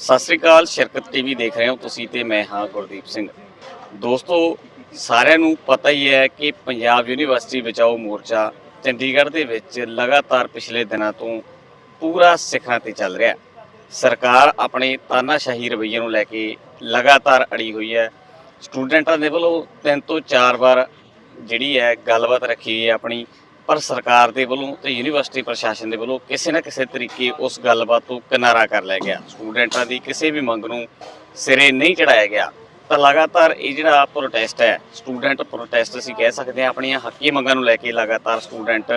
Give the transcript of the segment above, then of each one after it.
ਸਤਿ ਸ੍ਰੀ ਅਕਾਲ, ਸ਼ਰਕਤ TV ਦੇਖ ਰਹੇ ਹੋ ਤੁਸੀਂ ਤੇ ਮੈਂ ਹਾਂ ਗੁਰਦੀਪ ਸਿੰਘ। ਦੋਸਤੋ, ਸਾਰਿਆਂ ਨੂੰ ਪਤਾ ਹੀ ਹੈ ਕਿ ਪੰਜਾਬ ਯੂਨੀਵਰਸਿਟੀ ਬਚਾਓ ਮੋਰਚਾ ਚੰਡੀਗੜ੍ਹ ਦੇ ਵਿੱਚ ਲਗਾਤਾਰ ਪਿਛਲੇ ਦਿਨਾਂ ਤੋਂ ਪੂਰਾ ਸਿਖਰਾਂ ਤੇ ਚੱਲ ਰਿਹਾ ਸਰਕਾਰ ਆਪਣੇ ਤਾਨਾਸ਼ਾਹੀ ਰਵੱਈਏ ਨੂੰ ਲੈ ਕੇ ਲਗਾਤਾਰ ਅੜੀ ਹੋਈ ਹੈ। ਸਟੂਡੈਂਟਾਂ ਦੇ ਵੱਲੋਂ ਤਿੰਨ ਤੋਂ ਚਾਰ ਵਾਰ ਜਿਹੜੀ ਹੈ ਗੱਲਬਾਤ ਰੱਖੀ ਹੈ ਆਪਣੀ। ਪਰ ਸਰਕਾਰ ਦੇ ਵੱਲੋਂ ਤੇ ਯੂਨੀਵਰਸਿਟੀ ਪ੍ਰਸ਼ਾਸਨ ਦੇ ਵੱਲੋਂ ਕਿਸੇ ਨਾ ਕਿਸੇ ਤਰੀਕੇ ਉਸ ਗੱਲਬਾਤ ਤੋਂ ਕਿਨਾਰਾ ਕਰ ਲਿਆ ਗਿਆ। ਸਟੂਡੈਂਟਾਂ ਦੀ ਕਿਸੇ ਵੀ ਮੰਗ ਨੂੰ ਸਿਰੇ ਨਹੀਂ ਚੜਾਇਆ ਗਿਆ। ਤਾਂ ਲਗਾਤਾਰ ਇਹ ਜਿਹੜਾ ਪ੍ਰੋਟੈਸਟ ਹੈ, ਸਟੂਡੈਂਟ ਪ੍ਰੋਟੈਸਟ ਅਸੀਂ ਕਹਿ ਸਕਦੇ ਹਾਂ, ਆਪਣੀਆਂ ਹੱਕੀ ਮੰਗਾਂ ਨੂੰ ਲੈ ਕੇ ਲਗਾਤਾਰ ਸਟੂਡੈਂਟ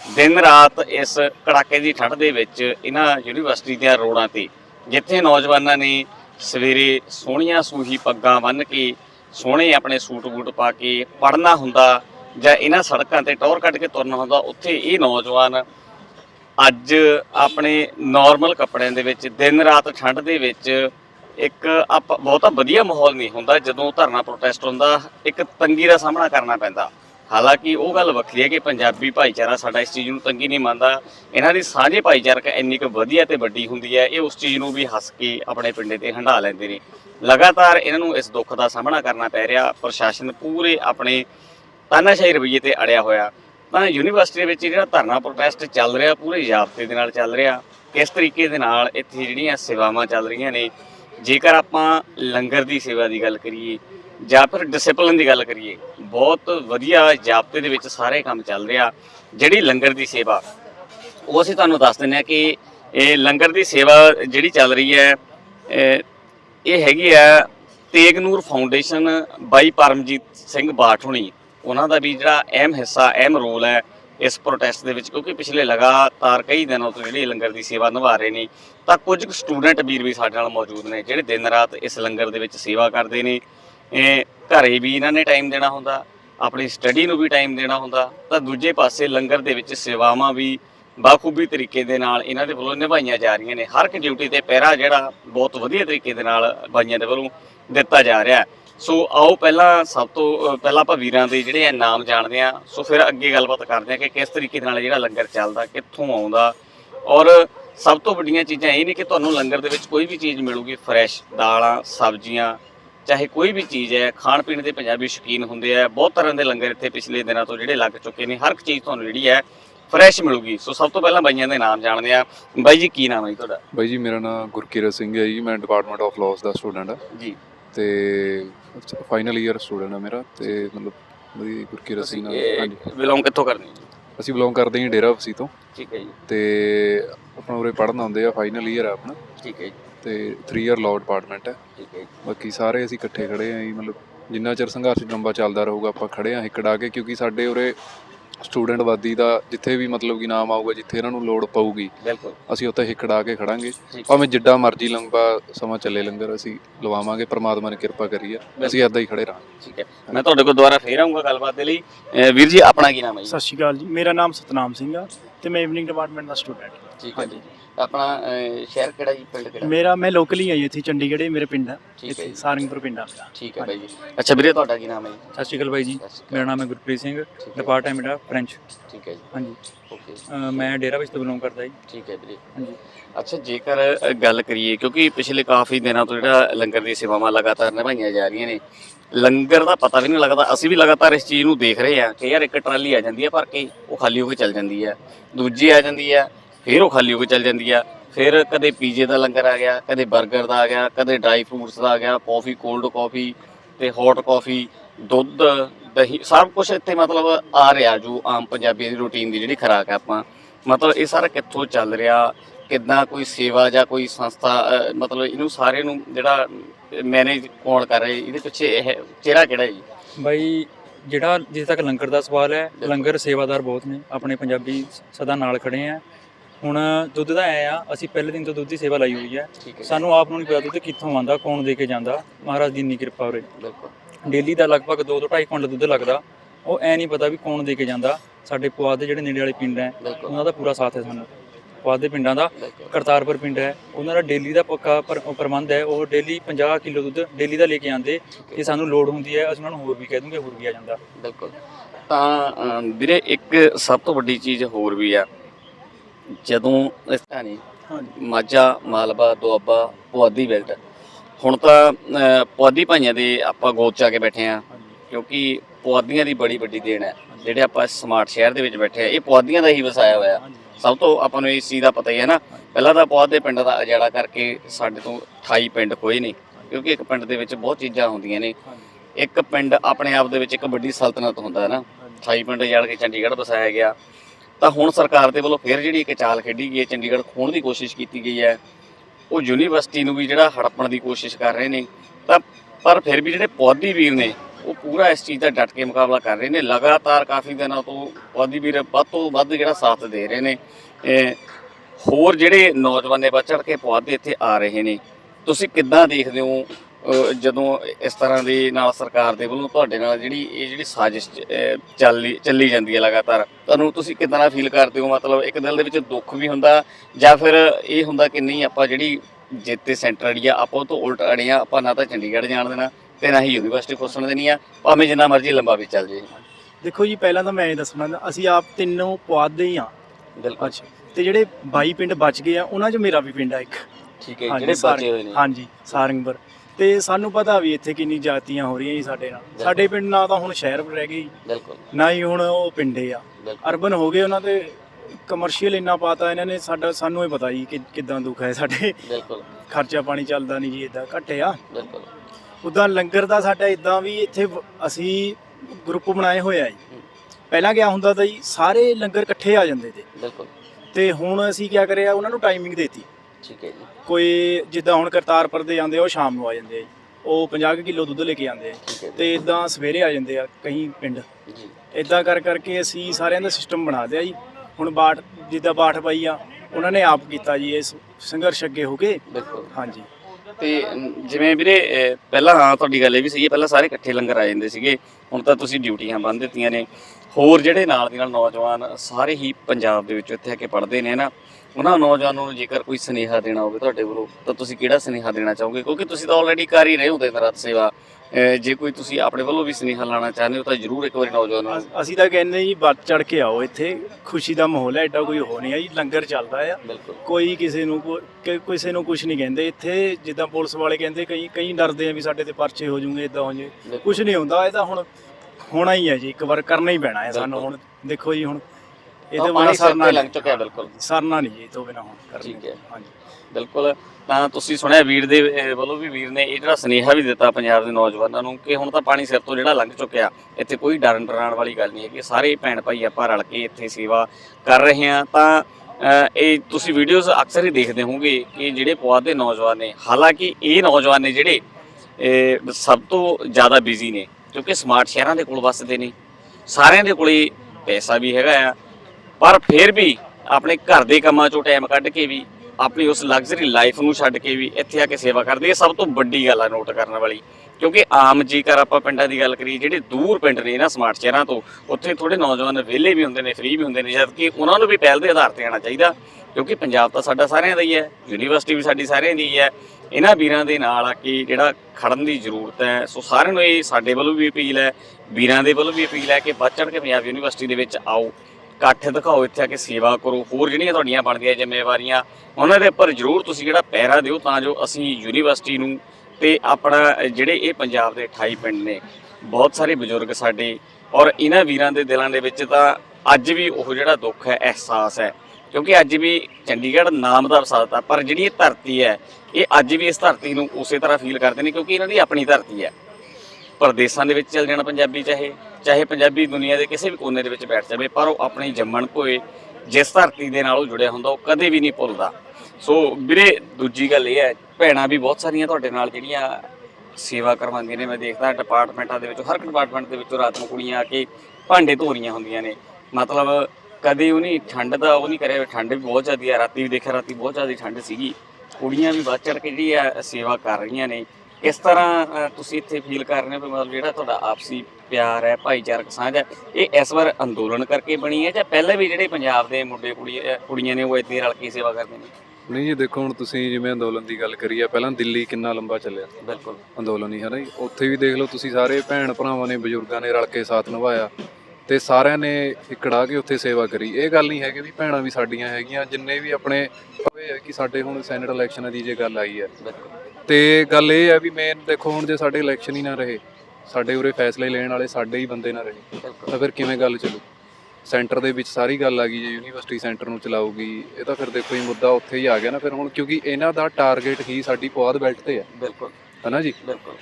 ਦਿਨ ਰਾਤ ਇਸ ਕੜਾਕੇ ਦੀ ਠੰਡ ਦੇ ਵਿੱਚ ਇਹਨਾਂ ਯੂਨੀਵਰਸਿਟੀ ਦੀਆਂ ਰੋਡਾਂ ਤੇ, ਜਿੱਥੇ ਨੌਜਵਾਨਾਂ ਨੇ ਸਵੇਰੇ ਸੋਹਣੀਆਂ ਸੂਹੀ ਪੱਗਾਂ ਬੰਨ੍ਹ ਕੇ, ਸੋਹਣੇ ਆਪਣੇ ਸੂਟ ਬੂਟ ਪਾ ਕੇ ਪੜ੍ਹਨਾ ਹੁੰਦਾ ਜਾਂ ਇਹਨਾਂ ਸੜਕਾਂ ਤੇ ਟੌਰ ਕੱਢ ਕੇ ਤੁਰਨਾ ਹੁੰਦਾ ਉੱਥੇ ਇਹ ਨੌਜਵਾਨ ਅੱਜ ਆਪਣੇ ਨਾਰਮਲ ਕੱਪੜਿਆਂ ਦੇ ਵਿੱਚ, ਦਿਨ ਰਾਤ ਠੰਡ ਦੇ ਵਿੱਚ ਇੱਕ ਆਪ, ਬਹੁਤਾ ਵਧੀਆ ਮਾਹੌਲ ਨਹੀਂ ਹੁੰਦਾ ਜਦੋਂ ਧਰਨਾ ਪ੍ਰੋਟੈਸਟ ਹੁੰਦਾ, ਇੱਕ ਤੰਗੀ ਦਾ ਸਾਹਮਣਾ ਕਰਨਾ ਪੈਂਦਾ। ਹਾਲਾਂਕਿ ਉਹ ਗੱਲ ਵੱਖਰੀ ਹੈ ਕਿ ਪੰਜਾਬੀ ਭਾਈਚਾਰਾ ਸਾਡਾ ਇਸ ਚੀਜ਼ ਨੂੰ ਤੰਗੀ ਨਹੀਂ ਮੰਨਦਾ। ਇਹਨਾਂ ਦੀ ਸਾਂਝੇ ਭਾਈਚਾਰਕ ਇੰਨੀ ਕੁ ਵਧੀਆ ਤੇ ਵੱਡੀ ਹੁੰਦੀ ਹੈ, ਇਹ ਉਸ ਚੀਜ਼ ਨੂੰ ਵੀ ਹੱਸ ਕੇ ਆਪਣੇ ਪਿੰਡੇ ਤੇ ਹੰਢਾ ਲੈਂਦੇ ਨੇ। ਲਗਾਤਾਰ ਇਹਨਾਂ ਨੂੰ ਇਸ ਦੁੱਖ ਦਾ ਸਾਹਮਣਾ ਕਰਨਾ ਪੈ ਰਿਹਾ। ਪ੍ਰਸ਼ਾਸਨ ਪੂਰੇ ਆਪਣੇ ਤਾਨਾਸ਼ਾਹੀ ਰਵੱਈਏ ਤੇ ਅੜਿਆ ਹੋਇਆ। ਤਾਂ ਯੂਨੀਵਰਸਿਟੀ ਦੇ ਵਿੱਚ ਜਿਹੜਾ ਧਰਨਾ ਪ੍ਰੋਟੈਸਟ ਚੱਲ ਰਿਹਾ, ਪੂਰੇ ਜ਼ਾਬਤੇ ਦੇ ਨਾਲ ਚੱਲ ਰਿਹਾ, ਕਿਸ ਤਰੀਕੇ ਦੇ ਨਾਲ ਇੱਥੇ ਜਿਹੜੀਆਂ ਸੇਵਾਵਾਂ ਚੱਲ ਰਹੀਆਂ ਨੇ? ਜੇਕਰ ਆਪਾਂ ਲੰਗਰ ਦੀ ਸੇਵਾ ਦੀ ਗੱਲ ਕਰੀਏ ਜਾਂ ਫਿਰ ਡਿਸਪਲਿਨ ਦੀ ਗੱਲ ਕਰੀਏ, ਬਹੁਤ ਵਧੀਆ ਜ਼ਾਬਤੇ ਦੇ ਵਿੱਚ ਸਾਰੇ ਕੰਮ ਚੱਲ ਰਿਹਾ। ਜਿਹੜੀ ਲੰਗਰ ਦੀ ਸੇਵਾ, ਉਹ ਅਸੀਂ ਤੁਹਾਨੂੰ ਦੱਸ ਦਿੰਦੇ ਹਾਂ ਕਿ ਇਹ ਲੰਗਰ ਦੀ ਸੇਵਾ ਜਿਹੜੀ ਚੱਲ ਰਹੀ ਹੈ, ਇਹ- ਹੈਗੀ ਆ ਤੇਗਨੂਰ ਫਾਊਂਡੇਸ਼ਨ ਬਾਈ ਪਰਮਜੀਤ ਸਿੰਘ ਬਾਠ ਹੁਣੀ। ਉਹਨਾਂ ਦਾ ਵੀ ਜਿਹੜਾ ਅਹਿਮ ਹਿੱਸਾ, ਅਹਿਮ ਰੋਲ ਹੈ ਇਸ ਪ੍ਰੋਟੈਸਟ ਦੇ ਵਿੱਚ, ਕਿਉਂਕਿ ਪਿਛਲੇ ਲਗਾਤਾਰ ਕਈ ਦਿਨਾਂ ਤੋਂ ਜਿਹੜੀ ਲੰਗਰ ਦੀ ਸੇਵਾ ਨਿਭਾ ਰਹੇ ਨੇ, ਤਾਂ ਕੁਝ ਕੁ ਸਟੂਡੈਂਟ ਵੀਰ ਵੀ ਸਾਡੇ ਨਾਲ ਮੌਜੂਦ ਨੇ, ਜਿਹੜੇ ਦਿਨ ਰਾਤ ਇਸ ਲੰਗਰ ਦੇ ਵਿੱਚ ਸੇਵਾ ਕਰਦੇ ਨੇ ਇਹ ਘਰੇ ਵੀ ਇਹਨਾਂ ਨੇ ਟਾਈਮ ਦੇਣਾ ਹੁੰਦਾ, ਆਪਣੀ ਸਟੱਡੀ ਨੂੰ ਵੀ ਟਾਈਮ ਦੇਣਾ ਹੁੰਦਾ, ਤਾਂ ਦੂਜੇ ਪਾਸੇ ਲੰਗਰ ਦੇ ਵਿੱਚ ਸੇਵਾਵਾਂ ਵੀ ਬਾਖੂਬੀ ਤਰੀਕੇ ਦੇ ਨਾਲ ਇਹਨਾਂ ਦੇ ਵੱਲੋਂ ਨਿਭਾਈਆਂ ਜਾ ਰਹੀਆਂ ਨੇ ਹਰ ਇੱਕ ਡਿਊਟੀ ਤੇ ਪਹਿਰਾ ਜਿਹੜਾ ਬਹੁਤ ਵਧੀਆ ਤਰੀਕੇ ਦੇ ਨਾਲ ਬਾਈਆਂ ਦੇ ਵੱਲੋਂ ਦਿੱਤਾ ਜਾ ਰਿਹਾ ਹੈ। ਸੋ ਆਓ ਪਹਿਲਾਂ ਸਭ ਤੋਂ ਪਹਿਲਾਂ ਆਪਾਂ ਵੀਰਾਂ ਦੇ ਜਿਹੜੇ ਆ ਨਾਮ ਜਾਣਦੇ ਆ ਸੋ ਫਿਰ ਅੱਗੇ ਗੱਲਬਾਤ ਕਰਦੇ ਆ ਕਿ ਕਿਸ ਤਰੀਕੇ ਦੇ ਨਾਲ ਜਿਹੜਾ ਲੰਗਰ ਚੱਲਦਾ ਕਿੱਥੋਂ ਆਉਂਦਾ। ਔਰ ਸਭ ਤੋਂ ਵੱਡੀਆਂ ਚੀਜ਼ਾਂ ਇਹ ਨੇ ਕਿ ਤੁਹਾਨੂੰ ਲੰਗਰ ਦੇ ਵਿੱਚ ਕੋਈ ਵੀ ਚੀਜ਼ ਮਿਲੂਗੀ ਫਰੈਸ਼ ਦਾਲਾਂ ਸਬਜ਼ੀਆਂ ਚਾਹੇ ਕੋਈ ਵੀ ਚੀਜ਼ ਹੈ ਖਾਣ ਪੀਣ ਦੇ ਪੰਜਾਬੀ ਸ਼ੌਕੀਨ ਹੁੰਦੇ ਆ। ਬਹੁਤ ਤਰ੍ਹਾਂ ਦੇ ਲੰਗਰ ਇੱਥੇ ਪਿਛਲੇ ਦਿਨਾਂ ਤੋਂ ਜਿਹੜੇ ਲੱਗ ਚੁੱਕੇ ਨੇ। ਹਰ ਇੱਕ ਚੀਜ਼ ਤੁਹਾਨੂੰ ਜਿਹੜੀ ਹੈ ਫਰੈਸ਼ ਮਿਲੂਗੀ। ਸੋ ਸਭ ਤੋਂ ਪਹਿਲਾਂ ਬਾਈਆਂ ਦੇ ਨਾਮ ਜਾਣਦੇ ਆ ਬਾਈ ਜੀ ਕੀ ਨਾਮ ਹੈ ਤੁਹਾਡਾ? ਬਾਈ ਜੀ ਮੇਰਾ ਨਾਮ ਗੁਰਕੀਰਤ ਸਿੰਘ ਹੈ ਜੀ। ਮੈਂ ਡਿਪਾਰਟਮੈਂਟ ਆਫ ਲਾਸ ਦਾ ਸਟੂਡੈਂਟ ਹਾਂ। ਜੀ। ਤੇ ਫਾਈਨਲ ਈਅਰ ਸਟੂਡੈਂਟ ਹਾਂ ਮੇਰਾ ਤੇ ਮਤਲਬ ਮੇਰੀ ਗੁਰਕੀਰਤ ਸਿੰਘ ਨਾਲ ਹਾਂਜੀ। ਬਿਲੋਂਗ ਕਿੱਥੋਂ ਕਰਦੇ ਹੋ ਅਸੀਂ ਬਿਲੋਂਗ ਕਰਦੇ ਹਾਂ ਡੇਰਾ ਬਸੀ ਤੋਂ। ਠੀਕ ਹੈ ਜੀ। ਤੇ ਆਪਣਾ ਉਰੇ ਪੜ੍ਹਨ ਆਉਂਦੇ ਆ ਫਾਈਨਲ ਈਅਰ ਆ ਆਪਣਾ। ਠੀਕ ਹੈ ਜੀ। ਤੇ 3 ਈਅਰ ਲਾਅ ਡਿਪਾਰਟਮੈਂਟ ਹੈ। ਠੀਕ ਹੈ ਬਾਕੀ ਸਾਰੇ ਅਸੀਂ ਇਕੱਠੇ ਖੜੇ ਆਂ ਜੀ ਮਤਲਬ ਜਿੰਨਾ ਚਿਰ ਸੰਘਰਸ਼ ਲੰਬਾ ਚੱਲਦਾ ਰਹੂਗਾ ਆਪਾਂ ਖੜੇ ਆਂ ਹਿੱਕ ਡਾ ਕੇ ਕਿਉਂਕਿ ਸਾਡੇ ਉਰੇ ਸਟੂਡੈਂਟ ਵਾਦੀ ਦਾ ਜਿੱਥੇ ਵੀ ਮਤਲਬ ਕਿ ਨਾਮ ਆਊਗਾ ਜਿੱਥੇ ਇਹਨਾਂ ਨੂੰ ਲੋੜ ਪਊਗੀ ਬਿਲਕੁਲ। ਅਸੀਂ ਉੱਥੇ ਹਿੱਕ ਡਾ ਕੇ ਖੜਾਂਗੇ। ਭਾਵੇਂ ਜਿੱਡਾ ਮਰਜ਼ੀ ਲੰਬਾ ਸਮਾਂ ਚੱਲੇ ਲੰਗਰ ਅਸੀਂ ਲਵਾਵਾਂਗੇ ਪ੍ਰਮਾਤਮਾ ਨੇ ਕਿਰਪਾ ਕਰੀ ਆ। ਅਸੀਂ ਐਦਾਂ ਹੀ ਖੜੇ ਰਹਾਂਗੇ। ਠੀਕ ਹੈ। ਮੈਂ ਤੁਹਾਡੇ ਕੋਲ ਦੁਬਾਰਾ ਫੇਰ ਆਉਂਗਾ ਗੱਲਬਾਤ ਦੇ ਲਈ। ਅਹ ਵੀਰ ਜੀ ਆਪਣਾ ਕੀ ਨਾਮ ਹੈ ਜੀ? ਸਤਿ ਸ਼੍ਰੀ ਅਕਾਲ ਜੀ। ਮੇਰਾ ਨਾਮ ਸਤਨਾਮ ਸਿੰਘ ਆ ਤੇ ਮੈਂ ਇਵਨਿੰਗ ਡਿਪਾਰਟਮੈਂਟ ਦਾ ਸਟੂਡੈਂਟ ਠੀਕ ਹੈ ਜੀ। ਆਪਣਾ ਅਹ, ਸ਼ਹਿਰ ਕਿਹੜਾ ਜੀ ਪਿੰਡ ਕਿਹੜਾ? ਮੇਰਾ ਮੈਂ ਲੋਕਲੀ ਆਈ ਇੱਥੇ ਚੰਡੀਗੜ੍ਹ ਇਹ ਮੇਰੇ ਪਿੰਡ ਆ ਠੀਕ ਹੈ ਇੱਥੇ ਜੀ। ਸਾਰੰਗਪੁਰ ਪਿੰਡ ਆ ਮੇਰਾ। ਠੀਕ ਹੈ ਬਾਈ ਜੀ। ਅੱਛਾ ਵੀਰੇ ਤੁਹਾਡਾ ਕੀ ਨਾਮ ਹੈ ਜੀ? ਸਤਿ ਸ਼੍ਰੀ ਅਕਾਲ ਬਾਈ ਜੀ। ਸਤਿ ਸ਼੍ਰੀ ਅਕਾਲ। ਮੇਰਾ ਨਾਮ ਹੈ ਗੁਰਪ੍ਰੀਤ ਸਿੰਘ ਹੈ। ਡਿਪਾਰਟਮੈਂਟ ਆ ਫ੍ਰੈਂਚ ਠੀਕ ਹੈ ਜੀ। ਹਾਂਜੀ। ਓਕੇ ਅਹ ਮੈਂ ਡੇਰਾ ਵਿੱਚ ਤੋਂ ਬਿਲੋਂਗ ਕਰਦਾ ਜੀ। ਠੀਕ ਹੈ ਵੀਰੇ। ਹਾਂਜੀ। ਅੱਛਾ ਜੇਕਰ ਅ, ਗੱਲ ਕਰੀਏ ਕਿਉਂਕਿ ਪਿਛਲੇ ਕਾਫੀ ਦਿਨਾਂ ਤੋਂ ਜਿਹੜਾ ਲੰਗਰ ਦੀ ਸੇਵਾਵਾਂ ਲਗਾਤਾਰ ਨਿਭਾਈਆਂ ਜਾ ਰਹੀਆਂ ਨੇ ਲੰਗਰ ਦਾ ਪਤਾ ਵੀ ਨਹੀਂ ਲੱਗਦਾ। ਅਸੀਂ ਵੀ ਲਗਾਤਾਰ ਇਸ ਚੀਜ਼ ਨੂੰ ਦੇਖ ਰਹੇ ਹਾਂ ਕਿ ਯਾਰ ਇੱਕ ਟਰਾਲੀ ਆ ਜਾਂਦੀ ਹੈ ਭਰ ਕੇ ਉਹ ਖਾਲੀ ਹੋ ਕੇ ਚੱਲ ਜਾਂਦੀ ਹੈ ਦੂਜੀ ਆ ਜਾਂਦੀ ਹੈ ਫਿਰ ਉਹ ਖਾਲੀ ਹੋ ਕੇ ਚੱਲ ਜਾਂਦੀ ਆ। ਫਿਰ ਕਦੇ ਪੀਜੇ ਦਾ ਲੰਗਰ ਆ ਗਿਆ, ਕਦੇ 버ਗਰ ਦਾ ਆ ਗਿਆ, ਕਦੇ ਡਰਾਈ ਫਰੂਟਸ ਦਾ ਆ ਗਿਆ ਕਾਫੀ ਕੋਲਡ ਕਾਫੀ ਤੇ ਹੌਟ ਕਾਫੀ ਦੁੱਧ, ਦਹੀਂ, ਸਭ ਕੁਝ ਇੱਥੇ ਮਤਲਬ ਆ ਰਿਹਾ ਜੋ ਆਮ ਪੰਜਾਬੀਆਂ ਦੀ ਰੂਟੀਨ ਦੀ ਜਿਹੜੀ ਖੁਰਾਕ ਹੈ ਆਪਾਂ। ਮਤਲਬ ਇਹ ਸਾਰਾ ਕਿੱਥੋਂ ਚੱਲ ਰਿਹਾ, ਕਿੱਦਾਂ ਕੋਈ ਸੇਵਾ ਜਾਂ ਕੋਈ ਸੰਸਥਾ ਮਤਲਬ ਇਹਨੂੰ ਸਾਰੇ ਨੂੰ ਜਿਹੜਾ ਮੈਨੇਜ ਕੌਣ ਕਰ ਰਿਹਾ ਇਹਦੇ ਪਿੱਛੇ ਇਹ ਚਿਹਰਾ ਕਿਹੜਾ ਜੀ? ਬਾਈ, ਜਿਹੜਾ ਜਿੱਥੇ ਤੱਕ ਲੰਗਰ ਦਾ ਸਵਾਲ ਹੈ, ਲੰਗਰ ਸੇਵਾਦਾਰ ਬਹੁਤ ਨੇ, ਆਪਣੇ ਪੰਜਾਬੀ ਸਦਾ ਨਾਲ ਖੜੇ ਆ। ਹੁਣ ਦੁੱਧ ਦਾ ਐ ਆ ਅਸੀਂ ਪਹਿਲੇ ਦਿਨ ਤੋਂ ਦੁੱਧ ਦੀ ਸੇਵਾ ਲਾਈ ਹੋਈ ਹੈ। ਸਾਨੂੰ ਆਪ ਨੂੰ ਨਹੀਂ ਪਤਾ ਦੁੱਧ ਕਿੱਥੋਂ ਆਉਂਦਾ ਕੌਣ ਦੇ ਕੇ ਜਾਂਦਾ। ਮਹਾਰਾਜ ਦੀ ਇੰਨੀ ਕਿਰਪਾ ਉਰੇ। ਡੇਲੀ ਦਾ ਲਗਭਗ 2 ਤੋਂ 2.5 ਕੁਇੰਟਲ ਦੁੱਧ ਲੱਗਦਾ। ਉਹ ਐ ਨਹੀਂ ਪਤਾ ਵੀ ਕੌਣ ਦੇ ਕੇ ਜਾਂਦਾ। ਸਾਡੇ ਪੁਆਧ ਦੇ ਜਿਹੜੇ ਨੇੜੇ ਵਾਲੇ ਪਿੰਡ ਹੈ ਉਹਨਾਂ ਦਾ ਪੂਰਾ ਸਾਥ ਹੈ ਸਾਨੂੰ। ਪੁਆਧ ਦੇ ਪਿੰਡਾਂ ਦਾ ਕਰਤਾਰਪੁਰ ਪਿੰਡ ਹੈ। ਉਹਨਾਂ ਦਾ ਡੇਲੀ ਦਾ ਪੱਕਾ ਪਰ- ਪ੍ਰਬੰਧ ਹੈ। ਉਹ ਡੇਲੀ 50 ਕਿਲੋ ਦੁੱਧ ਡੇਲੀ ਦਾ ਲੈ ਕੇ ਆਉਂਦੇ। ਕਿ ਸਾਨੂੰ ਲੋੜ ਹੁੰਦੀ ਹੈ ਅਸੀਂ ਉਹਨਾਂ ਨੂੰ ਹੋਰ ਵੀ ਕਹਿ ਦੂੰਗੇ ਹੋਰ ਵੀ ਆ ਜਾਂਦਾ। ਬਿਲਕੁਲ। ਤਾਂ ਵੀਰੇ ਇੱਕ ਸਭ ਤੋਂ ਵੱਡੀ ਚੀਜ਼ ਹੋਰ ਵੀ ਆ। ਜਦੋਂ ਇਸ ਤਰ੍ਹਾਂ ਨਹੀਂ ਮਾਝਾ ਮਾਲਵਾ ਦੁਆਬਾ ਪੁਆਧੀ ਬੈਲਟ। ਹੁਣ ਤਾਂ ਅਹ, ਪੁਆਧੀ ਭਾਈਆਂ ਦੇ ਆਪਾਂ ਗੋਦ ਚ ਆ ਕੇ ਬੈਠੇ ਆ ਕਿਉਂਕਿ ਪੁਆਧੀਆਂ ਦੀ ਬੜੀ ਵੱਡੀ ਦੇਣ ਹੈ। ਜਿਹੜੇ ਆਪਾਂ ਸਮਾਰਟ ਸ਼ਹਿਰ ਦੇ ਵਿੱਚ ਬੈਠੇ ਆ ਇਹ ਪੁਆਧੀਆਂ ਦਾ ਹੀ ਵਸਾਇਆ ਹੋਇਆ। ਸਭ ਤੋਂ ਆਪਾਂ ਨੂੰ ਇਸ ਚੀਜ਼ ਦਾ ਪਤਾ ਹੀ ਹੈ ਨਾ। ਪਹਿਲਾਂ ਤਾਂ ਪੁਆਧ ਦੇ ਪਿੰਡ ਦਾ ਅਜਾੜਾ ਕਰਕੇ ਸਾਡੇ ਤੋਂ 28 ਪਿੰਡ ਕੋਈ ਨਹੀਂ ਕਿਉਂਕਿ ਇੱਕ ਪਿੰਡ ਦੇ ਵਿੱਚ ਬਹੁਤ ਚੀਜ਼ਾਂ ਹੁੰਦੀਆਂ ਨੇ। ਇੱਕ ਪਿੰਡ ਆਪਣੇ ਆਪ ਦੇ ਵਿੱਚ ਇੱਕ ਵੱਡੀ ਸਲਤਨਤ ਹੁੰਦਾ ਹੈ ਨਾ। 28 ਪਿੰਡ ਜੜ ਕੇ ਚੰਡੀਗੜ੍ਹ ਵਸਾਇਆ ਗਿਆ। ਤਾਂ ਹੁਣ ਸਰਕਾਰ ਦੇ ਵੱਲੋਂ ਫਿਰ ਜਿਹੜੀ ਇੱਕ ਚਾਲ ਖੇਡੀ ਗਈ ਹੈ, ਚੰਡੀਗੜ੍ਹ ਖੋਣ ਦੀ ਕੋਸ਼ਿਸ਼ ਕੀਤੀ ਗਈ ਹੈ। ਉਹ ਯੂਨੀਵਰਸਿਟੀ ਨੂੰ ਵੀ ਜਿਹੜਾ ਹੜੱਪਣ ਦੀ ਕੋਸ਼ਿਸ਼ ਕਰ ਰਹੇ ਨੇ। ਤਾਂ ਪਰ ਫਿਰ ਵੀ ਜਿਹੜੇ ਪੌਦੀ ਵੀਰ ਨੇ, ਉਹ ਪੂਰਾ ਇਸ ਚੀਜ਼ ਦਾ ਡਟ ਕੇ ਮੁਕਾਬਲਾ ਕਰ ਰਹੇ ਨੇ। ਲਗਾਤਾਰ ਕਾਫੀ ਦਿਨਾਂ ਤੋਂ ਪੌਦੀ ਵੀਰ ਵੱਧ ਤੋਂ ਵੱਧ ਜਿਹੜਾ ਸਾਥ ਦੇ ਰਹੇ ਨੇ। ਹੋਰ ਜਿਹੜੇ ਨੌਜਵਾਨੇ ਨੇ ਕੇ ਪੌਦੇ ਇੱਥੇ ਆ ਰਹੇ ਨੇ। ਤੁਸੀਂ ਕਿੱਦਾਂ ਦੇਖਦੇ ਹੋ? ਜਦੋਂ ਇਸ ਤਰ੍ਹਾਂ ਦੀ ਨਾਲ ਸਰਕਾਰ ਦੇ ਵੱਲੋਂ ਤੁਹਾਡੇ ਨਾਲ ਜਿਹੜੀ ਇਹ ਜਿਹੜੀ ਸਾਜ਼ਿਸ਼ ਚੱਲੀ ਚੱਲੀ ਜਾਂਦੀ ਹੈ ਲਗਾਤਾਰ ਤੁਹਾਨੂੰ ਤੁਸੀਂ ਕਿੱਦਾਂ ਦਾ ਫੀਲ ਕਰਦੇ ਹੋ? ਮਤਲਬ ਇੱਕ ਦਿਲ ਦੇ ਵਿੱਚ ਦੁੱਖ ਵੀ ਹੁੰਦਾ ਜਾਂ ਫਿਰ ਇਹ ਹੁੰਦਾ ਕਿ ਨਹੀਂ ਆਪਾਂ ਜਿਹੜੀ ਜਿੱਤੇ ਸੈਂਟਰ ਅੜੀ ਆ ਆਪਾਂ ਉਹ ਤੋਂ ਉਲਟ ਅੜੇ ਆ ਆਪਾਂ ਨਾ ਤਾਂ ਚੰਡੀਗੜ੍ਹ ਜਾਣ ਦੇਣਾ ਤੇ ਨਾ ਹੀ ਯੂਨੀਵਰਸਿਟੀ ਖੁੱਸਣ ਦੇਣੀ ਆ ਭਾਵੇਂ ਜਿੰਨਾ ਮਰਜ਼ੀ ਲੰਬਾ ਵੀ ਚੱਲ ਜੇ ਦੇਖੋ ਜੀ ਪਹਿਲਾਂ ਤਾਂ ਮੈਂ ਇਹ ਦੱਸਣਾ ਅਸੀਂ ਆਪ ਤਿੰਨੋਂ ਪੁਆਧੇ ਹੀ ਆ ਬਿਲਕੁਲ। ਅੱਛਾ ਤੇ ਜਿਹੜੇ 22 ਪਿੰਡ ਬਚ ਗਏ ਆ ਉਹਨਾਂ 'ਚ ਮੇਰਾ ਵੀ ਪਿੰਡ ਆ ਇੱਕ। ਠੀਕ ਹੈ ਜਿਹੜੇ ਬਚੇ ਹੋਏ ਨੇ। ਹਾਂਜੀ ਸਾਰੰਗਪੁਰ। ਤੇ ਸਾਨੂੰ ਪਤਾ ਵੀ ਇੱਥੇ ਕਿੰਨੀ ਜਾਤੀਆਂ ਹੋ ਰਹੀਆਂ ਜੀ ਸਾਡੇ ਨਾਲ। ਸਾਡੇ ਪਿੰਡ ਨਾ ਤਾਂ ਹੁਣ ਸ਼ਹਿਰ ਰਹਿ ਗਏ ਜੀ, ਬਿਲਕੁਲ। ਨਾ ਹੀ ਹੁਣ ਉਹ ਪਿੰਡੇ ਆ। ਅਰਬਨ ਹੋ ਗਏ ਉਹਨਾਂ ਤੇ ਕਮਰਸ਼ੀਅਲ ਇੰਨਾ ਪਾਤਾ ਇਹਨਾਂ ਨੇ ਸਾਡਾ ਸਾਨੂੰ ਇਹ ਪਤਾ ਜੀ ਕਿ ਕਿਦਾਂ ਦੁੱਖ ਹੈ ਸਾਡੇ। ਬਿਲਕੁਲ। ਖਰਚਾ ਪਾਣੀ ਚੱਲਦਾ ਨਹੀਂ ਜੀ ਇਦਾਂ ਘਟਿਆ ਬਿਲਕੁਲ। ਉਦਾਂ ਲੰਗਰ ਦਾ ਸਾਡਾ ਇਦਾਂ ਵੀ ਇੱਥੇ ਅਸੀਂ ਗਰੁੱਪ ਬਣਾਏ ਹੋਏ ਆ ਜੀ। ਪਹਿਲਾਂ ਕਿਆ ਹੁੰਦਾ ਤਾਂ ਜੀ ਸਾਰੇ ਲੰਗਰ ਇਕੱਠੇ ਆ ਜਾਂਦੇ ਤੇ। ਬਿਲਕੁਲ। ਤੇ ਹੁਣ ਅਸੀਂ ਕੀ ਕਰਿਆ ਉਹਨਾਂ ਨੂੰ ਟਾਈਮਿੰਗ ਦੇਤੀ। ਠੀਕ ਹੈ ਜੀ। ਕੋਈ ਜਿੱਦਾਂ ਹੁਣ ਕਰਤਾਰਪੁਰ ਦੇ ਜਾਂਦੇ ਆ, ਉਹ ਸ਼ਾਮ ਨੂੰ ਆ ਜਾਂਦੇ ਆ ਜੀ। ਉਹ 50 ਕਿਲੋ ਦੁੱਧ ਲੈ ਕੇ ਆਉਂਦੇ ਆ ਠੀਕ ਹੈ ਜੀ। ਤੇ ਇਦਾਂ ਸਵੇਰੇ ਆ ਜਾਂਦੇ ਆ ਕਈ ਪਿੰਡ। ਜੀ। ਇਦਾਂ ਕਰ ਕਰਕੇ ਅਸੀਂ ਸਾਰਿਆਂ ਦਾ ਸਿਸਟਮ ਬਣਾ ਦਿਆ ਜੀ। ਹੁਣ ਬਾਟ ਜਿੱਦਾਂ ਬਾਠ ਪਾਈ ਆ ਉਹਨਾਂ ਨੇ ਆਪ ਕੀਤਾ ਜੀ ਇਸ ਸੰਘਰਸ਼ ਅੱਗੇ ਹੋ ਕੇ। ਬਿਲਕੁਲ। ਹਾਂਜੀ। ਤੇ ਅਮ, ਜਿਵੇਂ ਵੀਰੇ ਅਹ, ਪਹਿਲਾਂ ਹਾਂ ਤੁਹਾਡੀ ਗੱਲ ਇਹ ਵੀ ਸਹੀ ਹੈ ਪਹਿਲਾਂ ਸਾਰੇ ਇਕੱਠੇ ਲੰਗਰ ਆ ਜਾਂਦੇ ਸੀਗੇ। ਹੁਣ ਤਾਂ ਤੁਸੀਂ ਡਿਊਟੀਆਂ ਬੰਨ ਦਿੱਤੀਆਂ ਨੇ। ਹੋਰ ਜਿਹੜੇ ਨਾਲ ਦੀ ਨਾਲ ਨੌਜਵਾਨ ਸਾਰੇ ਹੀ ਪੰਜਾਬ ਦੇ ਵਿੱਚ ਇੱਥੇ ਆ ਕੇ ਪੜ੍ਹਦੇ ਨੇ ਨਾ? ਉਹਨਾਂ ਨੌਜਵਾਨਾਂ ਨੂੰ ਜੇਕਰ ਕੋਈ ਸੁਨੇਹਾ ਦੇਣਾ ਹੋਵੇ ਤੁਹਾਡੇ ਵੱਲੋਂ ਤਾਂ ਤੁਸੀਂ ਕਿਹੜਾ ਸੁਨੇਹਾ ਦੇਣਾ ਚਾਹੋਗੇ? ਕਿਉਂਕਿ ਤੁਸੀਂ ਤਾਂ ਆਲਰੇਡੀ ਕਰ ਹੀ ਰਹੇ ਹੋ ਦਿਨ ਰਾਤ ਸੇਵਾ। ਜੇ ਕੋਈ ਤੁਸੀਂ ਆਪਣੇ ਵੱਲੋਂ ਵੀ ਸੁਨੇਹਾ ਲਾਣਾ ਚਾਹੁੰਦੇ ਹੋ ਤਾਂ ਜਰੂਰ ਇੱਕ ਵਾਰੀ ਨੌਜਵਾਨਾਂ ਨੂੰ ਅਸ- ਤਾਂ ਕਹਿੰਦੇ ਜੀ ਵੱਧ ਚੜ ਕੇ ਆਓ ਇੱਥੇ। ਖੁਸ਼ੀ ਦਾ ਮਾਹੌਲ ਹੈ ਐਡਾ ਕੋਈ ਹੋ ਨਹੀਂ ਆ ਜੀ ਲੰਗਰ ਚੱਲਦਾ ਆ। ਕੋਈ ਕਿਸੇ ਨੂੰ ਕਿਸੇ ਨੂੰ ਕੁਝ ਨਹੀਂ ਕਹਿੰਦੇ ਇੱਥੇ। ਜਿੱਦਾਂ ਪੁਲਿਸ ਵਾਲੇ ਕਹਿੰਦੇ ਕਈ ਕਈ ਡਰਦੇ ਆ ਵੀ ਸਾਡੇ ਤੇ ਪਰਚੇ ਹੋ ਜੂਗੇ ਇਦਾਂ ਹੋ ਜੇ ਕੁਝ ਨਹੀਂ ਹੁੰਦਾ ਇਹ ਤਾਂ ਹੁਣ ਹੋਣਾ ਹੀ ਹੈ ਜੀ ਇੱਕ ਵਾਰ ਕਰਨਾ ਹੀ ਪੈਣਾ ਹੈ ਸਾਨੂੰ ਹੁਣ। ਦੇਖੋ ਜੀ ਹੁਣ ਇਹ ਤਾਂ ਪਾਣੀ ਬਿਨਾਂ ਸਿਰ ਸਰਨਾ ਤੇ ਲੰਘ ਚੁੱਕਿਆ ਬਿਲਕੁਲ। ਸਰਨਾ ਨਹੀਂ ਇਹ ਤੋਂ ਬਿਨਾਂ ਹੁਣ ਕਰਨਾ ਠੀਕ ਹੈ। ਹਾਂਜੀ। ਬਿਲਕੁਲ ਤਾਂ ਤੁਸੀਂ ਸੁਣਿਆ ਵੀਰ ਦੇ ਅਹ, ਵੱਲੋਂ ਵੀ ਵੀਰ ਨੇ ਇਹ ਜਿਹੜਾ ਸੁਨੇਹਾ ਵੀ ਦਿੱਤਾ ਪੰਜਾਬ ਦੇ ਨੌਜਵਾਨਾਂ ਨੂੰ ਕਿ ਹੁਣ ਤਾਂ ਪਾਣੀ ਸਿਰ ਤੋਂ ਜਿਹੜਾ ਲੰਘ ਚੁੱਕਿਆ ਇੱਥੇ ਕੋਈ ਡਰਨ ਡਰਾਉਣ ਵਾਲੀ ਗੱਲ ਨਹੀਂ ਹੈ ਕਿ ਸਾਰੇ ਭੈਣ ਭਾਈ ਆਪਾਂ ਰਲ ਕੇ ਇੱਥੇ ਸੇਵਾ ਕਰ ਰਹੇ ਹਾਂ। ਤਾਂ ਅਹ, ਇਹ ਤੁਸੀਂ ਵੀਡੀਓਜ਼ ਅਕਸਰ ਹੀ ਦੇਖਦੇ ਹੋਵੋਗੇ ਕਿ ਜਿਹੜੇ ਪੁਆਧ ਦੇ ਨੌਜਵਾਨ ਨੇ ਹਾਲਾਂਕਿ ਇਹ ਨੌਜਵਾਨ ਨੇ ਜਿਹੜੇ ਇਹ ਸਭ ਤੋਂ ਜ਼ਿਆਦਾ ਬਿਜ਼ੀ ਨੇ ਕਿਉਂਕਿ ਸਮਾਰਟ ਸ਼ਹਿਰਾਂ ਦੇ ਕੋਲ ਵੱਸਦੇ ਨੇ। ਸਾਰਿਆਂ ਦੇ ਕੋਲੇ ਪੈਸਾ ਵੀ ਹੈਗਾ ਆ ਪਰ ਫਿਰ ਵੀ ਆਪਣੇ ਘਰ ਦੇ ਕੰਮਾਂ ਚੋਂ ਟਾਈਮ ਕੱਢ ਕੇ ਵੀ, ਆਪਣੀ ਉਸ ਲਗਜ਼ਰੀ ਲਾਈਫ ਨੂੰ ਛੱਡ ਕੇ ਵੀ ਇੱਥੇ ਆ ਕੇ ਸੇਵਾ ਕਰਦੇ ਇਹ ਸਭ ਤੋਂ ਵੱਡੀ ਗੱਲ ਆ ਨੋਟ ਕਰਨ ਵਾਲੀ, ਕਿਉਂਕਿ ਆਮ ਜੇਕਰ ਆਪਾਂ ਪਿੰਡਾਂ ਦੀ ਗੱਲ ਕਰੀਏ, ਜਿਹੜੇ ਦੂਰ ਪਿੰਡ ਨੇ ਇਹਨਾਂ ਸਮਾਰਟ ਸ਼ਹਿਰਾਂ ਤੋਂ, ਉੱਥੇ ਥੋੜੇ ਨੌਜਵਾਨ ਵਿਹਲੇ ਵੀ ਹੁੰਦੇ ਨੇ ਫ੍ਰੀ ਵੀ ਹੁੰਦੇ ਨੇ ਜਦ ਕਿ ਉਹਨਾਂ ਨੂੰ ਵੀ ਪਹਿਲ ਦੇ ਆਧਾਰ ਤੇ ਆਉਣਾ ਚਾਹੀਦਾ, ਕਿਉਂਕਿ ਪੰਜਾਬ ਤਾਂ ਸਾਡਾ ਸਾਰਿਆਂ ਦਾ ਹੀ ਹੈ ਯੂਨੀਵਰਸਿਟੀ ਵੀ ਸਾਡੀ ਸਾਰਿਆਂ ਦੀ ਹੈ। ਇਹਨਾਂ ਵੀਰਾਂ ਦੇ ਨਾਲ ਆ ਕੇ ਜਿਹੜਾ ਖੜਨ ਦੀ ਜ਼ਰੂਰਤ ਹੈ, ਸੋ ਸਾਰਿਆਂ ਨੂੰ ਇਹ ਸਾਡੇ ਵੱਲੋਂ ਵੀ ਅਪੀਲ ਹੈ, ਵੀਰਾਂ ਦੇ ਵੱਲੋਂ ਵੀ ਅਪੀਲ ਹੈ ਕਿ ਵੱਧ ਚੜ੍ਹ ਕੇ ਪੰਜਾਬ ਯੂਨੀਵਰਸਿਟੀ ਦੇ ਵਿੱਚ ਆਓ। ਇਕੱਠ ਦਿਖਾਓ, ਇੱਥੇ ਆ ਕੇ ਸੇਵਾ ਕਰੋ, ਹੋਰ ਜਿਹੜੀਆਂ ਤੁਹਾਡੀਆਂ ਬਣਦੀਆਂ ਜ਼ਿੰਮੇਵਾਰੀਆਂ, ਉਹਨਾਂ ਦੇ ਉੱਪਰ ਜ਼ਰੂਰ ਤੁਸੀਂ ਜਿਹੜਾ ਪਹਿਰਾ ਦਿਓ ਤਾਂ ਜੋ ਅਸੀਂ ਯੂਨੀਵਰਸਿਟੀ ਨੂੰ ਤੇ ਆਪਣਾ ਜਿਹੜੇ ਇਹ ਪੰਜਾਬ ਦੇ 28 ਪਿੰਡ ਨੇ, ਬਹੁਤ ਸਾਰੇ ਬਜ਼ੁਰਗ ਸਾਡੇ ਔਰ ਇਹਨਾਂ ਵੀਰਾਂ ਦੇ ਦਿਲਾਂ ਦੇ ਵਿੱਚ ਤਾਂ ਅੱਜ ਵੀ ਉਹ ਜਿਹੜਾ ਦੁੱਖ ਹੈ, ਅਹਿਸਾਸ ਹੈ, ਕਿਉਂਕਿ ਅੱਜ ਵੀ ਚੰਡੀਗੜ੍ਹ ਨਾਮ ਦਾ ਵਸਾਤ ਪਰ ਜਿਹੜੀ ਇਹ ਧਰਤੀ ਹੈ, ਇਹ ਅੱਜ ਵੀ ਇਸ ਧਰਤੀ ਨੂੰ ਉਸੇ ਤਰ੍ਹਾਂ ਫੀਲ ਕਰਦੇ ਨੇ ਕਿਉਂਕਿ ਇਹਨਾਂ ਦੀ ਆਪਣੀ ਧਰਤੀ ਹੈ। ਪਰਦੇਸਾਂ ਦੇ ਵਿੱਚ ਚੱਲ ਜਾਣਾ ਪੰਜਾਬੀ, ਚਾਹੇ ਚਾਹੇ ਪੰਜਾਬੀ ਦੁਨੀਆ ਦੇ ਕਿਸੇ ਵੀ ਕੋਨੇ ਦੇ ਵਿੱਚ ਬੈਠ ਜਾਵੇ, ਪਰ ਉਹ ਆਪਣੀ ਜੰਮਣ ਭੋਏ ਜਿਸ ਧਰਤੀ ਦੇ ਨਾਲ ਉਹ ਜੁੜਿਆ ਹੁੰਦਾ, ਉਹ ਕਦੇ ਵੀ ਨਹੀਂ ਭੁੱਲਦਾ। ਸੋ ਵੀਰੇ, ਦੂਜੀ ਗੱਲ ਇਹ ਹੈ, ਭੈਣਾਂ ਵੀ ਬਹੁਤ ਸਾਰੀਆਂ ਤੁਹਾਡੇ ਨਾਲ ਜਿਹੜੀਆਂ ਸੇਵਾ ਕਰਵਾਉਂਦੀਆਂ ਨੇ, ਮੈਂ ਦੇਖਦਾ ਡਿਪਾਰਟਮੈਂਟਾਂ ਦੇ ਵਿੱਚ, ਹਰ ਡਿਪਾਰਟਮੈਂਟ ਦੇ ਵਿੱਚੋਂ ਰਾਤ ਨੂੰ ਕੁੜੀਆਂ ਆ ਕੇ ਭਾਂਡੇ ਧੋ ਰਹੀਆਂ ਹੁੰਦੀਆਂ ਨੇ। ਮਤਲਬ ਕਦੇ ਉਹ ਨਹੀਂ, ਠੰਡ ਦਾ ਉਹ ਨਹੀਂ ਕਰਿਆ ਠੰਡ ਵੀ ਬਹੁਤ ਜ਼ਿਆਦੀ ਆ, ਰਾਤੀ ਵੀ ਦੇਖਿਆ, ਰਾਤੀ ਬਹੁਤ ਜ਼ਿਆਦੀ ਠੰਡ ਸੀਗੀ। ਕੁੜੀਆਂ ਵੀ ਵੱਧ ਚੜ ਕੇ ਜਿਹੜੀ ਆ ਸੇਵਾ ਕਰ ਰਹੀਆਂ ਨੇ। ਕਿਸ ਤਰ੍ਹਾਂ ਅ, ਤੁਸੀਂ ਇੱਥੇ ਫੀਲ ਕਰ ਰਹੇ ਹੋ ਵੀ ਮਤਲਬ ਜਿਹੜਾ ਤੁਹਾਡਾ ਆਪਸੀ ਪਿਆਰ ਹੈ ਭਾਈਚਾਰਕ ਸਾਂਝ ਹੈ ਇਹ ਇਸ ਵਾਰ ਅੰਦੋਲਨ ਕਰਕੇ ਬਣੀ ਹੈ ਜਾਂ ਪਹਿਲਾਂ ਵੀ ਜਿਹੜੇ ਪੰਜਾਬ ਦੇ ਮੁੰਡੇ ਕੁੜੀ ਅ, ਕੁੜੀਆਂ ਨੇ ਉਹ ਇੱਥੇ ਰਲ ਕੇ ਸੇਵਾ ਕਰਦੇ ਨੇ? ਨਹੀਂ ਜੀ ਦੇਖੋ ਹੁਣ ਤੁਸੀਂ ਜਿਵੇਂ ਅੰਦੋਲਨ ਦੀ ਗੱਲ ਕਰੀ ਆ ਪਹਿਲਾਂ ਦਿੱਲੀ ਕਿੰਨਾ ਲੰਬਾ ਚੱਲਿਆ? ਬਿਲਕੁਲ। ਅੰਦੋਲਨ ਹੀ ਹੈ ਨਾ ਜੀ? ਉੱਥੇ ਵੀ ਦੇਖ ਲਓ ਤੁਸੀਂ ਸਾਰੇ ਭੈਣ ਭਰਾਵਾਂ ਨੇ ਬਜ਼ੁਰਗਾਂ ਨੇ ਰਲ ਕੇ ਸਾਥ ਨਿਭਾਇਆ ਤੇ ਸਾਰਿਆਂ ਨੇ ਇਕੜਾ ਕੇ ਉੱਥੇ ਸੇਵਾ ਕਰੀ। ਇਹ ਗੱਲ ਨਹੀਂ ਹੈ ਕਿ ਵੀ ਭੈਣਾਂ ਵੀ ਸਾਡੀਆਂ ਹੈਗੀਆਂ ਜਿੰਨੇ ਵੀ ਆਪਣੇ ਭਵੇ ਹੈ ਕਿ ਸਾਡੇ ਹੁਣ ਸੈਨੇਟ ਇਲੈਕਸ਼ਨਾਂ ਦੀ ਜੇ ਗੱਲ ਆਈ ਹੈ। ਬਿਲਕੁਲ। ਤੇ ਗੱਲ ਇਹ ਹੈ ਵੀ ਮੇਨ ਦੇਖੋ ਹੁਣ ਜੇ ਸਾਡੇ ਇਲੈਕਸ਼ਨ ਹੀ ਨਾ ਰਹੇ ਸਾਡੇ ਉਰੇ ਫੈਸਲੇ ਲੈਣ ਵਾਲੇ ਸਾਡੇ ਹੀ ਬੰਦੇ ਨਾ ਰਹੇ ਤਾਂ ਫਿਰ ਕਿਵੇਂ ਗੱਲ ਚੱਲੂ? ਸੈਂਟਰ ਦੇ ਵਿੱਚ ਸਾਰੀ ਗੱਲ ਆ ਗਈ ਜੇ ਯੂਨੀਵਰਸਿਟੀ ਸੈਂਟਰ ਨੂੰ ਚਲਾਊਗੀ ਇਹ ਤਾਂ ਫਿਰ ਦੇਖੋ ਹੀ ਮੁੱਦਾ ਉੱਥੇ ਹੀ ਆ ਗਿਆ ਨਾ ਫਿਰ ਹੁਣ ਕਿਉਂਕਿ ਇਹਨਾਂ ਦਾ ਟਾਰਗੇਟ ਹੀ ਸਾਡੀ ਪੁਆਧ ਬੈਲਟ ਤੇ ਹੈ ਬਿਲਕੁਲ। ਹਨਾ ਜੀ? ਬਿਲਕੁਲ।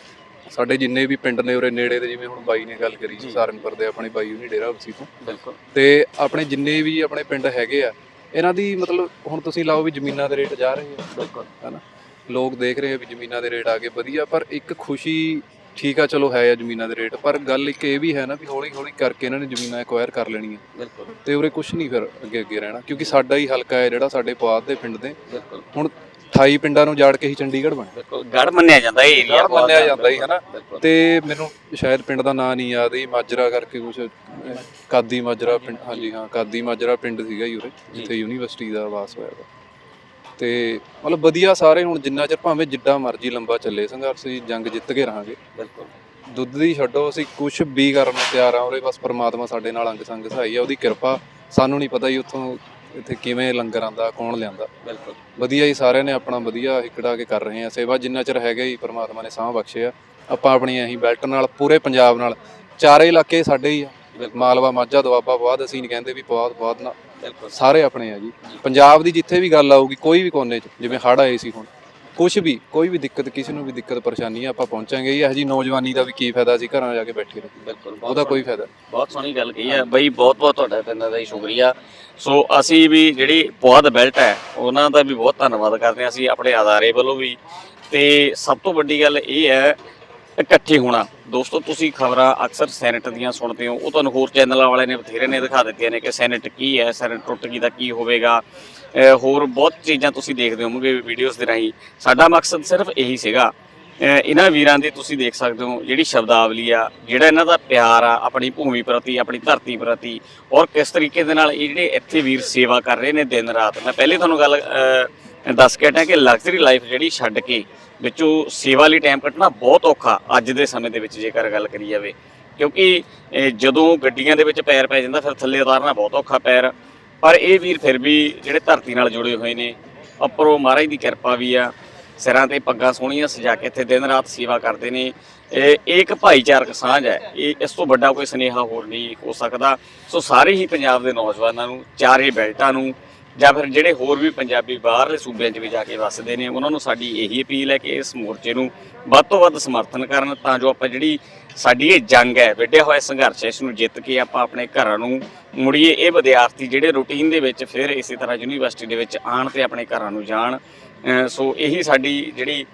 ਸਾਡੇ ਜਿੰਨੇ ਵੀ ਪਿੰਡ ਨੇ ਉਰੇ ਨੇੜੇ ਦੇ ਜਿਵੇਂ ਹੁਣ ਬਾਈ ਨੇ ਗੱਲ ਕਰੀ। ਸਾਰਨਪੁਰ ਦੇ ਆਪਣੇ ਬਾਈ ਉਹਨੀ ਡੇਰਾ ਬਸੀ ਤੋਂ। ਬਿਲਕੁਲ। ਤੇ ਆਪਣੇ ਜਿੰਨੇ ਵੀ ਆਪਣੇ ਪਿੰਡ ਹੈਗੇ ਆ ਇਹਨਾਂ ਦੀ ਮਤਲਬ ਹੁਣ ਤੁਸੀਂ ਲਾਓ ਵੀ ਜ਼ਮੀਨਾਂ ਦੇ ਰੇਟ ਜਾ ਰਹੇ ਆ। ਬਿਲਕੁਲ। ਹਨਾ? ਲੋਕ ਦੇਖ ਰਹੇ ਆ ਵੀ ਜ਼ਮੀਨਾਂ ਦੇ ਰੇਟ ਆ ਗਏ ਵਧੀਆ ਪਰ ਇੱਕ ਖੁਸ਼ੀ ਠੀਕ ਆ ਚਲੋ ਹੈ ਆ ਜ਼ਮੀਨਾਂ ਦੇ ਰੇਟ ਪਰ ਗੱਲ ਇੱਕ ਇਹ ਵੀ ਹੈ ਨਾ ਵੀ ਹੌਲੀ ਹੌਲੀ ਕਰਕੇ ਇਹਨਾਂ ਨੇ ਜ਼ਮੀਨਾਂ ਐਕਵਾਇਰ ਕਰ ਲੈਣੀਆਂ। ਬਿਲਕੁਲ। ਤੇ ਉਰੇ ਕੁਝ ਨਹੀਂ ਫਿਰ ਅੱਗੇ ਅੱਗੇ ਰਹਿਣਾ ਕਿਉਂਕਿ ਸਾਡਾ ਹੀ ਹਲਕਾ ਹੈ ਜਿਹੜਾ ਸਾਡੇ ਪੁਆਧ ਦੇ ਪਿੰਡ ਦੇ। ਬਿਲਕੁਲ। ਹੁਣ 28 ਪਿੰਡਾਂ ਨੂੰ ਜਾੜ ਕੇ ਹੀ ਚੰਡੀਗੜ੍ਹ ਬਣਿਆ ਗੜ ਮੰਨਿਆ ਜਾਂਦਾ ਇਹ ਏਰੀਆ ਗੜ੍ਹ ਮੰਨਿਆ ਜਾਂਦਾ ਜੀ, ਹਨਾ? ਤੇ ਮੈਨੂੰ ਸ਼ਾਇਦ ਪਿੰਡ ਦਾ ਨਾਂ ਨਹੀਂ ਯਾਦ ਇਹ ਮਾਜਰਾ ਕਰਕੇ ਕੁਝ ਕਾਦੀ ਮਾਜਰਾ ਪਿੰਡ ਹਾਂਜੀ ਹਾਂ ਕਾਦੀ ਮਾਜਰਾ ਪਿੰਡ ਸੀਗਾ ਜੀ ਉਰੇ। ਜਿੱਥੇ ਯੂਨੀਵਰਸਿਟੀ ਦਾ ਵਾਸ ਹੋਇਆ ਵਾ। ਤੇ ਮਤਲਬ ਵਧੀਆ ਸਾਰੇ ਹੁਣ ਜਿੰਨਾ ਚਿਰ ਭਾਵੇਂ ਜਿੱਡਾ ਮਰਜ਼ੀ ਲੰਬਾ ਚੱਲੇ ਸੰਘਰਸ਼ ਜੀ ਜੰਗ ਜਿੱਤ ਕੇ ਰਹਾਂਗੇ। ਬਿਲਕੁਲ। ਦੁੱਧ ਦੀ ਛੱਡੋ ਅਸੀਂ ਕੁਝ ਵੀ ਕਰਨ ਨੂੰ ਤਿਆਰ ਆ ਉਰੇ ਬਸ ਪ੍ਰਮਾਤਮਾ ਸਾਡੇ ਨਾਲ ਅੰਗ ਸੰਗ ਸਹਾਈ ਆ ਉਹਦੀ ਕਿਰਪਾ ਸਾਨੂੰ ਨਹੀਂ ਪਤਾ ਜੀ ਉੱਥੋਂ ਇੱਥੇ ਕਿਵੇਂ ਲੰਗਰ ਆਂਦਾ ਕੌਣ ਲਿਆਂਦਾ ਬਿਲਕੁਲ। ਵਧੀਆ ਹੀ ਸਾਰਿਆਂ ਨੇ ਆਪਣਾ ਵਧੀਆ ਹਿਕੜਾ ਕੇ ਕਰ ਰਹੇ ਆ। ਸੇਵਾ ਜਿੰਨਾ ਚਿਰ ਹੈਗਾ ਹੀ ਪ੍ਰਮਾਤਮਾ ਨੇ ਸਾਹ ਬਖਸ਼ਿਆ। ਆਪਾਂ ਆਪਣੀ ਇਹੀ ਬੈਲਟ ਨਾਲ ਪੂਰੇ ਪੰਜਾਬ ਨਾਲ ਚਾਰੇ ਇਲਾਕੇ ਸਾਡੇ ਹੀ ਆ। ਮਾਲਵਾ ਮਾਝਾ ਦੁਆਬਾ ਬਾਅਦ ਅਸੀਂ ਨਹੀਂ ਕਹਿੰਦੇ ਵੀ ਬਹੁਤ ਬਹੁਤ ਨਾ। ਬਿਲਕੁਲ। ਸਾਰੇ ਆਪਣੇ ਆ ਜੀ। ਪੰਜਾਬ ਦੀ ਜਿੱਥੇ ਵੀ ਗੱਲ ਆਊਗੀ ਕੋਈ ਵੀ ਕੋਨੇ 'ਚ ਜਿਵੇਂ ਹੜ੍ਹ ਆਏ ਸੀ ਹੁਣ ਕੁਝ ਵੀ ਕੋਈ ਵੀ ਦਿੱਕਤ ਕਿਸੇ ਨੂੰ ਵੀ ਦਿੱਕਤ ਪਰੇਸ਼ਾਨੀ ਆ ਆਪਾਂ ਪਹੁੰਚਾਂਗੇ ਇਹ ਜੀ ਨੌਜਵਾਨੀ ਦਾ ਵੀ ਕੀ ਫਾਇਦਾ ਸੀ ਘਰਾਂ ਜਾ ਕੇ ਬੈਠੇ ਰਹੇ। ਬਿਲਕੁਲ ਉਹਦਾ ਕੋਈ ਫਾਇਦਾ ਬਹੁਤ ਸੋਹਣੀ ਗੱਲ ਕਹੀ ਹੈ। ਬਈ ਬਹੁਤ ਬਹੁਤ ਤੁਹਾਡਾ ਤਿੰਨਾਂ ਦਾ ਹੀ ਸ਼ੁਕਰੀਆ। ਸੋ ਅਸੀਂ ਵੀ ਜਿਹੜੀ ਪੁਆਧ ਬੈਲਟ ਹੈ ਉਹਨਾਂ ਦਾ ਵੀ ਬਹੁਤ ਧੰਨਵਾਦ ਕਰਦੇ ਹਾਂ। ਅਸੀਂ ਆਪਣੇ ਅਦਾਰੇ ਵੱਲੋਂ ਵੀ। ਤੇ ਸਭ ਤੋਂ ਵੱਡੀ ਗੱਲ ਇਹ ਹੈ ਇਕੱਠੇ ਹੋਣਾ। ਦੋਸਤੋ ਤੁਸੀਂ ਖਬਰਾਂ ਅਕਸਰ ਸੈਨੇਟ ਦੀਆਂ ਸੁਣਦੇ ਹੋ। ਉਹ ਤੁਹਾਨੂੰ ਹੋਰ ਚੈਨਲਾਂ ਵਾਲੇ ਨੇ ਬਥੇਰੇ ਨੇ ਦਿਖਾ ਦਿੱਤੀਆਂ ਨੇ ਕਿ ਸੈਨੇਟ ਕੀ ਹੈ ਸੈਨੇਟ ਟੁੱਟ ਗਈ ਤਾਂ ਕੀ ਹੋਵੇਗਾ। ਹੋਰ ਬਹੁਤ ਚੀਜ਼ਾਂ ਤੁਸੀਂ ਦੇਖਦੇ ਹੋਵੋਗੇ ਵੀਡੀਓਜ਼ ਦੇ ਰਾਹੀਂ। ਸਾਡਾ ਮਕਸਦ ਸਿਰਫ ਇਹੀ ਸੀਗਾ। ਇਹਨਾਂ ਵੀਰਾਂ ਦੀ ਤੁਸੀਂ ਦੇਖ ਸਕਦੇ ਹੋ ਜਿਹੜੀ ਸ਼ਬਦਾਵਲੀ ਆ, ਜਿਹੜਾ ਇਹਨਾਂ ਦਾ ਪਿਆਰ ਆ, ਆਪਣੀ ਭੂਮੀ ਪ੍ਰਤੀ, ਆਪਣੀ ਧਰਤੀ ਪ੍ਰਤੀ, ਔਰ ਕਿਸ ਤਰੀਕੇ ਦੇ ਨਾਲ ਇਹ ਜਿਹੜੇ ਇੱਥੇ ਵੀਰ ਸੇਵਾ ਕਰ ਰਹੇ ਨੇ ਦਿਨ ਰਾਤ। ਮੈਂ ਪਹਿਲੇ ਤੁਹਾਨੂੰ ਗੱਲ ਦੱਸ ਕੇ ਹਟਿਆ ਕਿ ਲਗਜ਼ਰੀ ਲਾਈਫ ਜਿਹੜੀ ਛੱਡ ਕੇ ਵਿੱਚੋਂ ਸੇਵਾ ਲਈ ਟਾਈਮ ਕੱਢਣਾ ਬਹੁਤ ਔਖਾ ਅੱਜ ਦੇ ਸਮੇਂ ਦੇ ਵਿੱਚ ਜੇਕਰ ਗੱਲ ਕਰੀ ਜਾਵੇ। ਕਿਉਂਕਿ ਜਦੋਂ ਗੱਡੀਆਂ ਦੇ ਵਿੱਚ ਪੈਰ ਪੈ ਜਾਂਦਾ, ਫਿਰ ਥੱਲੇ ਉਤਾਰਨਾ ਬਹੁਤ ਔਖਾ ਪੈਰ। ਪਰ ਇਹ ਵੀਰ ਫਿਰ ਵੀ ਜਿਹੜੇ ਧਰਤੀ ਨਾਲ ਜੁੜੇ ਹੋਏ ਨੇ, ਉੱਪਰੋਂ ਮਹਾਰਾਜ ਦੀ ਕਿਰਪਾ ਵੀ ਆ, ਸਿਰਾਂ ਤੇ ਪੱਗਾਂ ਸੋਹਣੀਆਂ ਸਜਾ ਕੇ ਇੱਥੇ ਦਿਨ ਰਾਤ ਸੇਵਾ ਕਰਦੇ ਨੇ। ਇਹ ਇਹ ਇੱਕ ਭਾਈਚਾਰਕ ਸਾਂਝ ਹੈ, ਇਹ ਇਸ ਤੋਂ ਵੱਡਾ ਕੋਈ ਸੁਨੇਹਾ ਹੋਰ ਨਹੀਂ ਹੋ ਸਕਦਾ। ਸੋ ਸਾਰੇ ਹੀ ਪੰਜਾਬ ਦੇ ਨੌਜਵਾਨਾਂ ਨੂੰ, ਚਾਰੇ ਬੈਲਟਾਂ ਨੂੰ ਜਾਂ ਫਿਰ ਜਿਹੜੇ ਹੋਰ ਵੀ ਪੰਜਾਬੀ ਬਾਹਰਲੇ ਸੂਬਿਆਂ 'ਚ ਵੀ ਜਾ ਕੇ ਵੱਸਦੇ ਨੇ, ਉਹਨਾਂ ਨੂੰ ਸਾਡੀ ਇਹੀ ਅਪੀਲ ਹੈ ਕਿ ਇਸ ਮੋਰਚੇ ਨੂੰ ਵੱਧ ਤੋਂ ਵੱਧ ਸਮਰਥਨ ਕਰਨ ਤਾਂ ਜੋ ਆਪਾਂ ਜਿਹੜੀ ਸਾਡੀ ਇਹ ਜੰਗ ਹੈ, ਵਿੱਢਿਆ ਹੋਇਆ ਸੰਘਰਸ਼ ਇਸ ਨੂੰ ਜਿੱਤ ਕੇ ਆਪਾਂ ਆਪਣੇ ਘਰਾਂ ਨੂੰ ਮੁੜੀਏ। ਇਹ ਵਿਦਿਆਰਥੀ ਜਿਹੜੇ ਰੂਟੀਨ ਦੇ ਵਿੱਚ ਫਿਰ ਇਸੇ ਤਰ੍ਹਾਂ ਯੂਨੀਵਰਸਿਟੀ ਦੇ ਵਿੱਚ ਆਣ ਤੇ ਆਪਣੇ ਘਰਾਂ ਨੂੰ ਜਾਣ। ਸੋ ਇਹੀ ਸਾਡੀ ਜਿਹੜੀ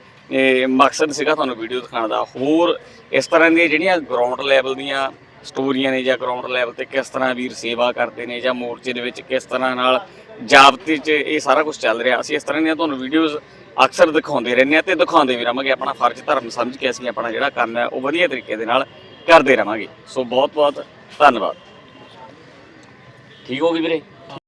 ਮਕਸਦ ਸੀਗਾ ਤੁਹਾਨੂੰ ਵੀਡੀਓ ਦਿਖਾਉਣ ਦਾ। ਹੋਰ ਇਸ ਤਰ੍ਹਾਂ ਦੀਆਂ ਜਿਹੜੀਆਂ ਗਰਾਊਂਡ ਲੈਵਲ ਦੀਆਂ ਸਟੋਰੀਆਂ ਨੇ ਜਾਂ ਗਰਾਊਂਡ ਲੈਵਲ ਤੇ ਕਿਸ ਤਰ੍ਹਾਂ ਵੀਰ ਸੇਵਾ ਕਰਦੇ ਨੇ ਜਾਂ ਮੋਰਚੇ ਦੇ ਵਿੱਚ ਕਿਸ ਤਰ੍ਹਾਂ ਨਾਲ ਜਾਬਤੇ 'ਚ ਇਹ ਸਾਰਾ ਕੁਝ ਚੱਲ ਰਿਹਾ। ਅਸੀਂ ਇਸ ਤਰ੍ਹਾਂ ਦੀਆਂ ਤੁਹਾਨੂੰ ਵੀਡੀਓਜ਼ ਅਕਸਰ ਦਿਖਾਉਂਦੇ ਰਹਿੰਦੇ ਆ ਤੇ ਦਿਖਾਉਂਦੇ ਵੀ ਰਹਾਂਗੇ। ਆਪਣਾ ਫਰਜ਼, ਧਰਮ ਸਮਝ ਕੇ ਅਸੀਂ ਆਪਣਾ ਜਿਹੜਾ ਕੰਮ ਹੈ, ਉਹ ਵਧੀਆ ਤਰੀਕੇ ਦੇ ਨਾਲ ਕਰਦੇ ਰਹਾਂਗੇ। ਸੋ ਬਹੁਤ ਬਹੁਤ ਧੰਨਵਾਦ। ਠੀਕ ਹੋ ਗਈ ਵੀਰੇ?